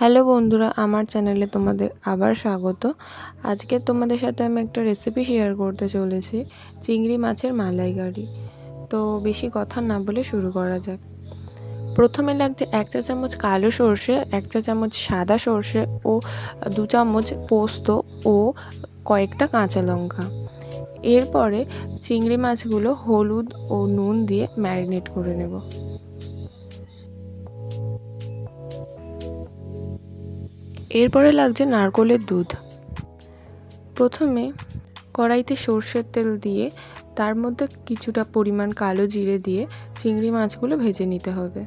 Hello বন্ধুরা, আমার চ্যানেলে তোমাদের আবার স্বাগত। আজকে তোমাদের সাথে আমি একটা রেসিপি শেয়ার করতে চলেছি, চিংড়ি মাছের মালাইকারি। তো বেশি কথা না বলে শুরু করা যাক। প্রথমে লাগছে এক চা চামচ কালো সর্ষে, এক চা চামচ সাদা সর্ষে ও দু চামচ পোস্ত ও কয়েকটা কাঁচা লঙ্কা। এরপরে চিংড়ি মাছগুলো হলুদ ও নুন দিয়ে ম্যারিনেট করে নেব। এরপরে লাগছে নারকোলের দুধ। প্রথমে কড়াইতে সর্ষের তেল দিয়ে, তার মধ্যে কিছুটা পরিমাণ কালো জিরে দিয়ে চিংড়ি মাছগুলো ভেজে নিতে হবে।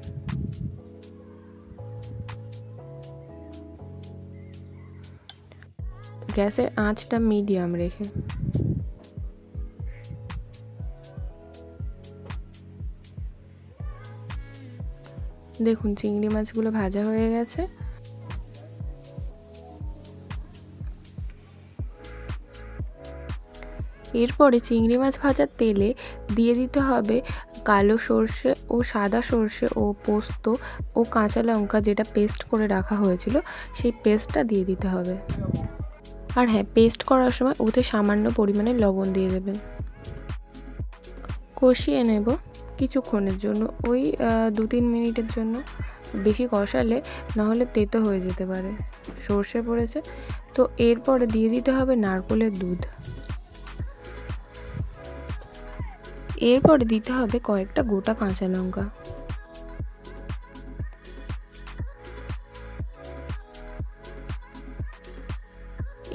গ্যাসের আঁচটা মিডিয়াম রেখে। দেখুন, চিংড়ি মাছগুলো ভাজা হয়ে গেছে। এরপরে চিংড়ি মাছ ভাজার তেলে দিয়ে দিতে হবে কালো সর্ষে ও সাদা সর্ষে ও পোস্ত ও কাঁচা লঙ্কা যেটা পেস্ট করে রাখা হয়েছিল, সেই পেস্টটা দিয়ে দিতে হবে। আর হ্যাঁ পেস্ট করার সময় ওতে সামান্য পরিমাণে লবণ দিয়ে দেবেন। কষিয়ে নেব কিছুক্ষণের জন্য, ওই দু তিন মিনিটের জন্য। বেশি কষালে নাহলে তেতো হয়ে যেতে পারে, সর্ষে পড়েছে। তো এরপরে দিয়ে দিতে হবে নারকোলের দুধ। এরপরে দিতে হবে কয়েকটা গোটা কাঁচা লঙ্কা।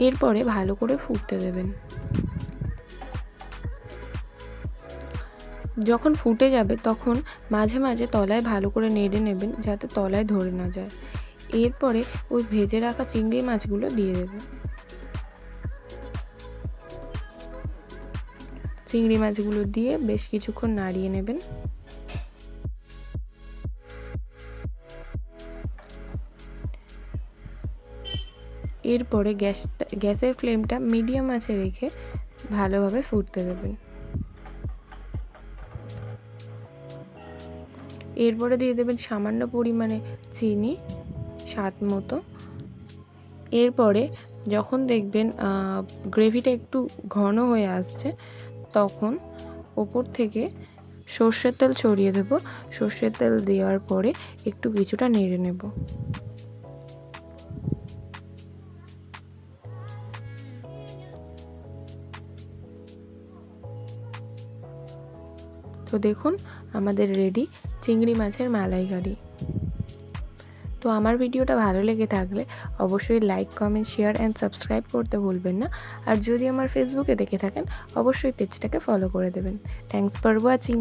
এরপরে ভালো করে ফুটতে দেবেন। যখন ফুটে যাবে তখন মাঝে মাঝে তলায় ভালো করে নেড়ে নেবেন যাতে তলায় ধরে না যায়। এরপরে ওই ভেজে রাখা চিংড়ি মাছগুলো দিয়ে দেবেন। চিংড়ি মাছগুলো দিয়ে বেশ কিছুক্ষণ নাড়িয়ে নেবেন। এরপরে গ্যাস, গ্যাসের ফ্লেমটা মিডিয়াম আছে রেখে ভালোভাবে ফুটতে দেবেন। এরপরে দিয়ে দেবেন সামান্য পরিমাণে চিনি, স্বাদ মতো। এরপরে যখন দেখবেন গ্রেভিটা একটু ঘন হয়ে আসছে তখন ওপর থেকে সর্ষের তেল ছড়িয়ে দেব। সর্ষের তেল দেওয়ার পরে একটু কিছুটা নেড়ে নেব। তো দেখুন, আমাদের রেডি চিংড়ি মাছের মালাইকারি। তো আমার ভিডিওটা ভালো লেগে থাকলে অবশ্যই like comment share and subscribe করতে ভুলবেন না। আর যদি আমার ফেসবুকে দেখে থাকেন, অবশ্যই পেজটাকে ফলো করে দেবেন। Thanks for watching